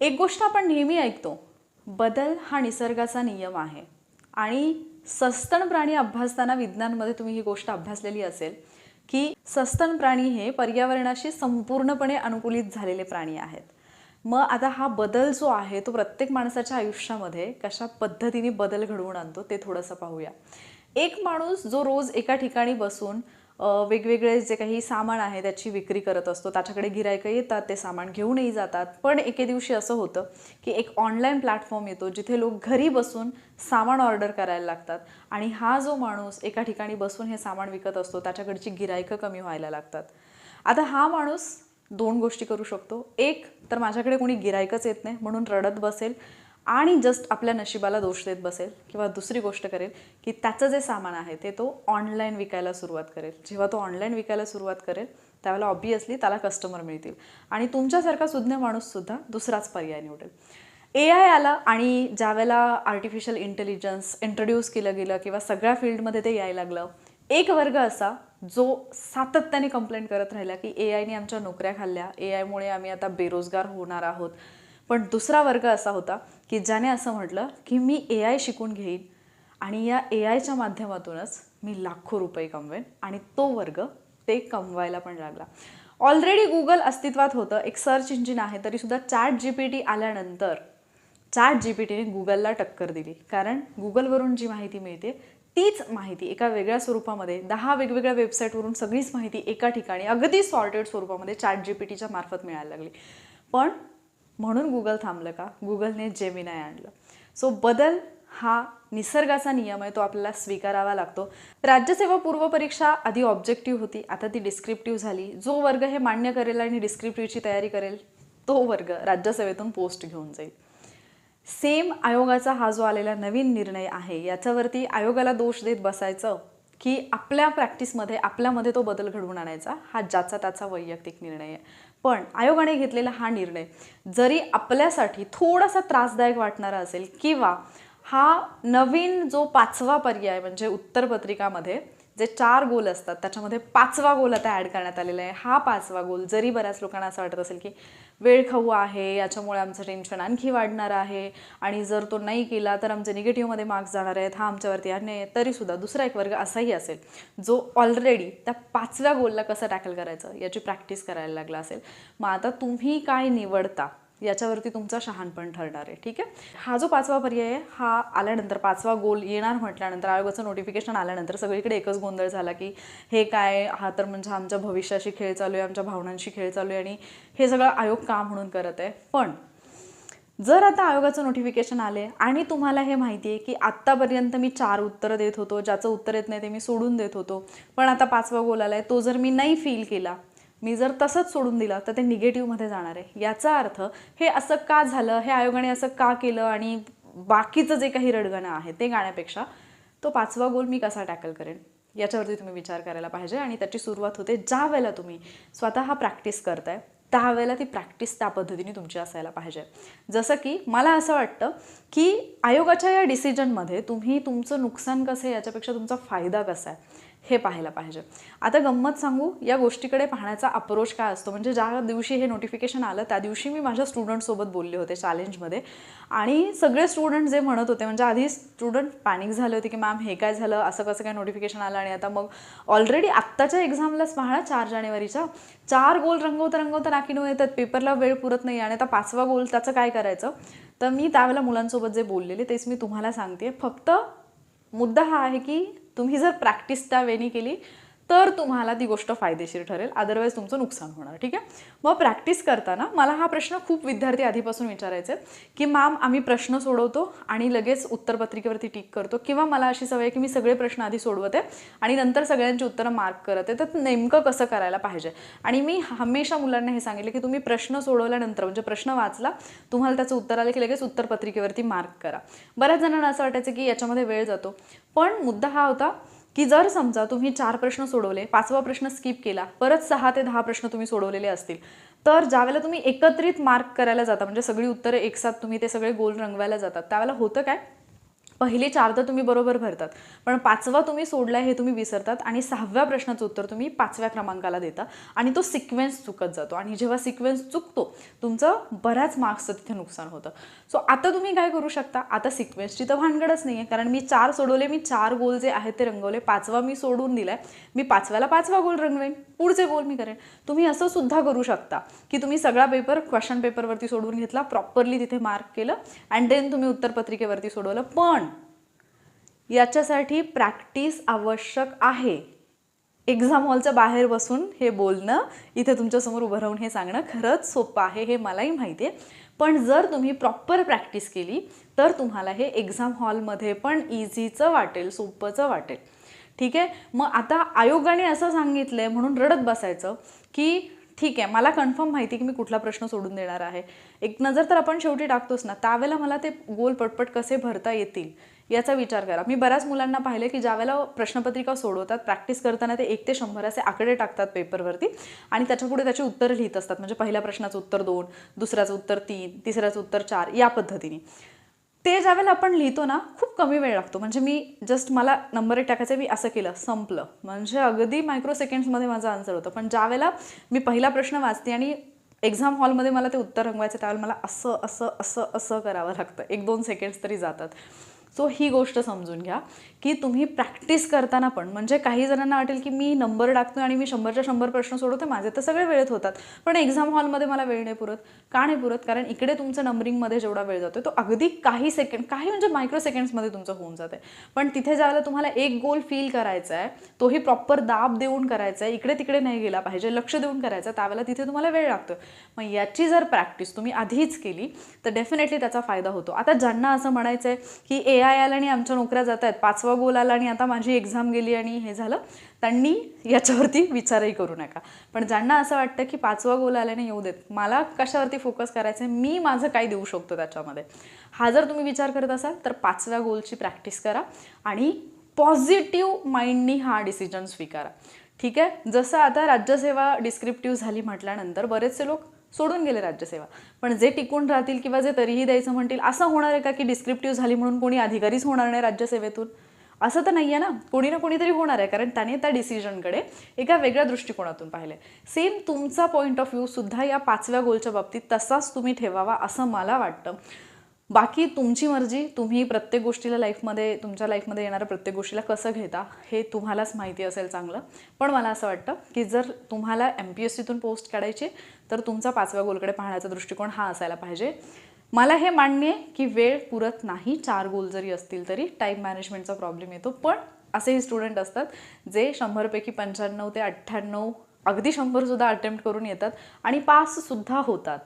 एक गोष्ट आपण नेहमी ऐकतो बदल हा निसर्गाचा नियम आहे. आणि सस्तन प्राणी अभ्यासताना विज्ञानमध्ये तुम्ही ही गोष्ट अभ्यासलेली असेल की सस्तन प्राणी हे पर्यावरणाशी संपूर्णपणे अनुकूलित झालेले प्राणी आहेत. मग आता हा बदल जो आहे तो प्रत्येक माणसाच्या आयुष्यामध्ये कशा पद्धतीने बदल घडवून आणतो ते थोडंसं पाहूया. एक माणूस जो रोज एका ठिकाणी बसून वेगवेगळे जे काही सामान आहे त्याची विक्री करत असतो. त्याच्याकडे गिरायकं येतात ते सामान घेऊनही जातात. पण एके दिवशी असं होतं की एक ऑनलाईन प्लॅटफॉर्म येतो जिथे लोक घरी बसून सामान ऑर्डर करायला लागतात आणि हा जो माणूस एका ठिकाणी बसून हे सामान विकत असतो त्याच्याकडची गिरायकं कमी व्हायला लागतात. आता हा माणूस दोन गोष्टी करू शकतो. एक तर माझ्याकडे कोणी गिरायकच येत नाही म्हणून रडत बसेल. आणि जस्ट आपल्या नशिबाला दोष देत बसेल किंवा दुसरी गोष्ट करेल की त्याचं जे सामान आहे ते तो ऑनलाईन विकायला सुरुवात करेल. जेव्हा तो ऑनलाईन विकायला सुरुवात करेल त्यावेळेला ऑब्वियसली त्याला कस्टमर मिळतील. आणि तुमच्यासारखा सुज्ञ माणूससुद्धा दुसराच पर्याय निवडेल. ए आय आलं आणि ज्यावेळेला आर्टिफिशियल इंटेलिजन्स इंट्रोड्यूस केलं गेलं किंवा सगळ्या फील्डमध्ये ते यायला लागलं एक वर्ग असा जो सातत्याने कंप्लेंट करत राहिला की ए आयने आमच्या नोकऱ्या खाल्ल्या. ए आयमुळे आम्ही आता बेरोजगार होणार आहोत. पण दुसरा वर्ग असा होता की ज्याने असं म्हटलं की मी ए आय शिकून घेईन आणि या ए आयच्या माध्यमातूनच मी लाखो रुपये कमवेन आणि तो वर्ग ते कमवायला पण लागला. ऑलरेडी गुगल अस्तित्वात होतं. एक सर्च इंजिन आहे तरीसुद्धा चॅट जी पी टी आल्यानंतर चॅट जी पी टीने गुगलला टक्कर दिली. कारण गुगलवरून जी माहिती मिळते तीच माहिती एका वेगळ्या स्वरूपामध्ये दहा वेगवेगळ्या वेबसाईटवरून सगळीच माहिती एका ठिकाणी अगदी सॉर्टेड स्वरूपामध्ये चॅट जी पी टीच्या मार्फत मिळायला लागली. पण म्हणून गुगल थांबलं का? गुगलने जेमिनाय आणलं. सो बदल हा निसर्गाचा नियम आहे तो आपल्याला स्वीकारावा लागतो. राज्यसेवा पूर्व परीक्षा आधी ऑब्जेक्टिव्ह होती आता ती डिस्क्रिप्टिव्ह झाली. जो वर्ग हे मान्य करेल आणि डिस्क्रिप्टिव्हची तयारी करेल तो वर्ग राज्यसेवेतून पोस्ट घेऊन जाईल. सेम आयोगाचा हा जो आलेला नवीन निर्णय आहे याच्यावरती आयोगाला दोष देत बसायचं? की आपल्या प्रॅक्टिसमध्ये आपल्यामध्ये तो बदल घडवून आणायचा हा ज्याचा त्याचा वैयक्तिक निर्णय आहे. पण आयोगाने घेतलेला हा निर्णय जरी आपल्यासाठी थोडासा त्रासदायक वाटणारा असेल किंवा हा नवीन जो पाचवा पर्याय म्हणजे उत्तरपत्रिकामध्ये जे चार गोल असतात त्याच्यामध्ये पाचवा गोल आता ॲड करण्यात आलेला आहे. हा पाचवा गोल जरी बऱ्याच लोकांना असं वाटत असेल की वेळ खाऊ आहे याच्यामुळे आमचं टेन्शन आणखी वाढणार आहे आणि जर तो नाही केला तर आमचे निगेटिव्हमध्ये मार्क्स जाणार आहेत हा आमच्यावरती अन्याय तरीसुद्धा दुसरा एक वर्ग असाही असेल जो ऑलरेडी त्या पाचव्या गोलला कसं टॅकल करायचं याची प्रॅक्टिस करायला लागला असेल. मग आता तुम्ही काय निवडता? याच्यावरती तुमचा शहाणपण ठरणार आहे ठीक आहे? हा जो पाचवा पर्याय आहे हा आल्यानंतर पाचवा गोल येणार म्हटल्यानंतर आयोगाचं नोटिफिकेशन आल्यानंतर सगळीकडे एकच गोंधळ झाला की हे काय हा तर म्हणजे आमच्या भविष्याशी खेळ चालू आहे आमच्या भावनांशी खेळ चालू आहे आणि हे सगळं आयोग का म्हणून करत आहे? पण जर आता आयोगाचं नोटिफिकेशन आले आणि तुम्हाला हे माहिती आहे की आत्तापर्यंत मी चार उत्तरं देत होतो ज्याचं उत्तर येत नाही ते मी सोडून देत होतो पण आता पाचवा गोल आला आहे तो जर मी नाही फील केला मी जर तसंच सोडून दिलं तर ते निगेटिव्हमध्ये जाणार आहे. याचा अर्थ हे असं का झालं? हे आयोगाने असं का केलं? आणि बाकीचं जे काही रडगणं आहे ते गाण्यापेक्षा तो पाचवा गोल मी कसा टॅकल करेन? याच्यावरती तुम्ही विचार करायला पाहिजे. आणि त्याची सुरुवात होते ज्या वेळेला तुम्ही स्वतः प्रॅक्टिस करताय त्यावेळेला ती प्रॅक्टिस त्या पद्धतीने तुमची असायला पाहिजे. जसं की मला असं वाटतं की आयोगाच्या या डिसिजनमध्ये तुम्ही तुमचं नुकसान कसं आहे याच्यापेक्षा तुमचा फायदा कसा आहे? हे पाहायला पाहिजे. आता गंमत सांगू या गोष्टीकडे पाहण्याचा अप्रोच काय असतो? म्हणजे ज्या दिवशी हे नोटिफिकेशन आलं त्या दिवशी मी माझ्या स्टुडंटसोबत बोलले होते चॅलेंजमध्ये आणि सगळे स्टुडंट जे म्हणत होते म्हणजे आधी स्टुडंट पॅनिक झाले होते की मॅम हे काय झालं? असं कसं काय नोटिफिकेशन आलं? आणि आता मग ऑलरेडी आत्ताच्या एक्झामलाच पहा चार जानेवारीच्या. चार गोल रंगवता रंगवता नाकीनो येतात. पेपरला वेळ पुरत नाही आणि आता पाचवा गोल त्याचं काय करायचं? तर मी त्यावेळेला मुलांसोबत जे बोललेले तेच मी तुम्हाला सांगते फक्त मुद्दा हा आहे की तुम्ही जर प्रॅक्टिस त्या वेळी केली तर तुम्हाला ती गोष्ट फायदेशीर ठरेल. अदरवाईज तुमचं नुकसान होणार. ठीक आहे? मग प्रॅक्टिस करताना मला हा प्रश्न खूप विद्यार्थी आधीपासून विचारायचे की मॅम आम्ही प्रश्न सोडवतो आणि लगेच उत्तरपत्रिकेवरती टिक करतो. किंवा मला अशी सवय आहे की मी सगळे प्रश्न आधी सोडवते आणि नंतर सगळ्यांची उत्तरं मार्क करते. तर नेमकं कसं करायला पाहिजे? आणि मी हमेशा मुलांना हे सांगितलं की तुम्ही प्रश्न सोडवल्यानंतर म्हणजे प्रश्न वाचला तुम्हाला त्याचं उत्तर आलं की लगेच उत्तरपत्रिकेवरती मार्क करा. बऱ्याच जणांना असं वाटायचं की याच्यामध्ये वेळ जातो. पण मुद्दा हा होता की जर समजा तुम्ही चार प्रश्न सोडवले पाचवा प्रश्न स्किप केला परत सहा ते दहा प्रश्न तुम्ही सोडवलेले असतील तर ज्यावेळेला तुम्ही एकत्रित मार्क करायला जाता म्हणजे सगळी उत्तरं एकसाथ तुम्ही ते सगळे गोल रंगवायला जातात त्यावेळेला होतं काय? पहिले चार तर तुम्ही बरोबर भरतात. पण पाचवा तुम्ही सोडलाय हे तुम्ही विसरतात आणि सहाव्या प्रश्नाचं उत्तर तुम्ही पाचव्या क्रमांकाला देता आणि तो सिक्वेन्स चुकत जातो. आणि जेव्हा सिक्वेन्स चुकतो तुमचं बऱ्याच मार्क्सचं तिथे नुकसान होतं. सो आता तुम्ही काय करू शकता? आता सिक्वेन्सची तर भानगडच नाही आहे कारण मी चार सोडवले मी चार गोल जे आहेत ते रंगवले. पाचवा मी सोडून दिलाय. मी पाचव्याला पाचवा गोल रंगवेन पुढचे गोल मी करेन. तुम्ही असं सुद्धा करू शकता की तुम्ही सगळा पेपर क्वेश्चन पेपरवरती सोडवून घेतला प्रॉपरली तिथे मार्क केलं अँड देन तुम्ही उत्तरपत्रिकेवरती सोडवलं. पण याच्यासाठी प्रॅक्टिस आवश्यक आहे. एक्झाम हॉलच्या बाहेर बसून हे बोलणं इथे तुमच्यासमोर उभं राहून हे सांगणं खरंच सोपं आहे हे मलाही माहिती आहे. पण जर तुम्ही प्रॉपर प्रॅक्टिस केली तर तुम्हाला हे एक्झाम हॉलमध्ये पण इझीचं वाटेल सोपंचं वाटेल. ठीक आहे? मग आता आयोगाने असं सांगितलं आहे म्हणून रडत बसायचं की ठीक आहे मला कन्फर्म माहिती की मी कुठला प्रश्न सोडून देणार आहे. एक नजर तर आपण शेवटी टाकतोच ना त्यावेळेला मला ते गोल पटपट कसे भरता येतील याचा विचार करा. मी बऱ्याच मुलांना पाहिले की ज्यावेळेला प्रश्नपत्रिका सोडवतात प्रॅक्टिस करताना ते एक ते शंभर असे आकडे टाकतात पेपरवरती आणि त्याच्यापुढे त्याची उत्तरं लिहित असतात. म्हणजे पहिल्या प्रश्नाचं उत्तर दोन दुसऱ्याचं उत्तर तीन तिसऱ्याचं उत्तर चार या पद्धतीने. ते ज्यावेळेला आपण लिहितो ना खूप कमी वेळ लागतो. म्हणजे मी जस्ट मला नंबर एक टाकायचं मी असं केलं संपलं. म्हणजे अगदी मायक्रो सेकंड्समध्ये माझं आन्सर होतं. पण ज्यावेळेला मी पहिला प्रश्न वाचते आणि एक्झाम हॉलमध्ये मला ते उत्तर रंगवायचं त्यावेळेला मला असं असं असं असं करावं लागतं. एक दोन सेकंड्स तरी जातात. सो ही गोष्ट समजून घ्या की तुम्ही प्रॅक्टिस करताना पण म्हणजे काही जणांना वाटेल की मी नंबर टाकतो आणि मी शंभरच्या शंभर प्रश्न सोडवते माझे तर सगळे वेळेत होतात. पण एक्झाम हॉलमध्ये मला वेळ नाही पुरत का नाही पुरत? कारण इकडे तुमचं नंबरिंगमध्ये जेवढा वेळ जातो तो अगदी काही सेकंड काही म्हणजे मायक्रो सेकंड्समध्ये तुमचं होऊन जाते पण तिथे ज्यावेळेला तुम्हाला एक गोल फील करायचा आहे तोही प्रॉपर दाब देऊन करायचा आहे इकडे तिकडे नाही गेला पाहिजे लक्ष देऊन करायचं आहे त्यावेळेला तिथे तुम्हाला वेळ लागतो मग याची जर प्रॅक्टिस तुम्ही आधीच केली तर डेफिनेटली त्याचा फायदा होतो. आता ज्यांना असं म्हणायचं आहे की ए आय आला आणि आमच्या नोकऱ्या जात आहेत. पाचवा गोल आला आणि आता माझी एक्झाम गेली आणि हे झालं. त्यांनी याच्यावरती विचारही करू नका. पण ज्यांना असं वाटतं की पाचवा गोल आल्याने येऊ देत मला कशावरती फोकस करायचं आहे मी माझं काय देऊ शकतो त्याच्यामध्ये? हा जर तुम्ही विचार करत असाल तर पाचव्या गोलची प्रॅक्टिस करा आणि पॉझिटिव्ह माइंडनी हा डिसिजन स्वीकारा. ठीक आहे? जसं आता राज्यसेवा डिस्क्रिप्टिव्ह झाली म्हटल्यानंतर बरेचसे लोक सोडून गेले राज्यसेवा. पण जे टिकून राहतील किंवा जे तरीही द्यायचं म्हणतील असं होणार आहे का की डिस्क्रिप्टिव्ह झाली म्हणून कोणी अधिकारीच होणार नाही राज्यसेवेतून? असं तर नाही आहे ना. कोणी ना कोणीतरी होणार आहे. कारण त्याने त्या डिसिजनकडे एका वेगळ्या दृष्टिकोनातून पाहिलं सेम तुमचा पॉईंट ऑफ व्ह्यू सुद्धा या पाचव्या गोलच्या बाबतीत तसाच तुम्ही ठेवावा असं मला वाटतं. बाकी तुमची मर्जी तुम्ही प्रत्येक गोष्टीला लाईफमध्ये तुमच्या लाईफमध्ये येणाऱ्या प्रत्येक गोष्टीला कसं घेता हे तुम्हालाच माहिती असेल चांगलं. पण मला असं वाटतं की जर तुम्हाला एम पी एस सीतून पोस्ट काढायची तर तुमचा पाचव्या गोलकडे पाहण्याचा दृष्टिकोन हा असायला पाहिजे. मला हे मान्य आहे की वेळ पुरत नाही चार गोल जरी असतील तरी टाईम मॅनेजमेंटचा प्रॉब्लेम येतो. पण असेही स्टुडंट असतात जे शंभरपैकी पंच्याण्णव ते अठ्ठ्याण्णव अगदी शंभरसुद्धा अटेम्प्ट करून येतात आणि पाससुद्धा होतात.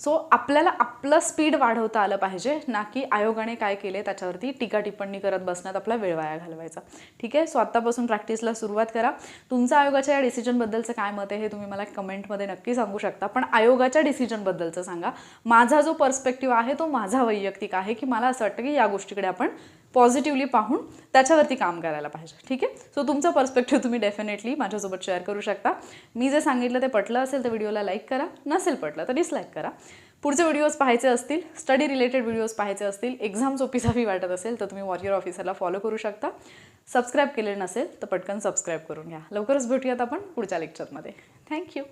सो आपल्याला आपलं स्पीड वाढवता आलं पाहिजे ना की आयोगाने काय केले त्याच्यावरती टीका टिप्पणी करत बसण्यात आपला वेळ वाया घालवायचा. ठीक आहे? सो आत्तापासून प्रॅक्टिसला सुरुवात करा. तुमचं आयोगाच्या या डिसिजनबद्दलचं काय मत आहे हे तुम्ही मला कमेंटमध्ये नक्की सांगू शकता. पण आयोगाच्या डिसिजनबद्दलचं सांगा. माझा जो पर्स्पेक्टिव्ह आहे तो माझा वैयक्तिक आहे की मला असं वाटतं की या गोष्टीकडे आपण पॉझिटिव्हली पाहून त्याच्यावरती काम करायला पाहिजे. ठीक आहे? सो तुमचं पर्स्पेक्टिव्ह तुम्ही डेफिनेटली माझ्यासोबत शेअर करू शकता. मी जे सांगितलं ते पटलं असेल तर व्हिडिओला लाईक करा. नसेल पटलं तर डिसलाईक करा. पुढचे व्हिडिओज पाहायचे असतील स्टडी रिलेटेड व्हिडिओज पाहायचे असतील एक्झाम सोपीसावी वाटत असेल तर तुम्ही वॉरियर ऑफिसरला फॉलो करू शकता. सबस्क्राईब केले नसेल तर पटकन सबस्क्राईब करून घ्या. लवकरच भेटूयात आपण पुढच्या लेक्चरमध्ये थँक्यू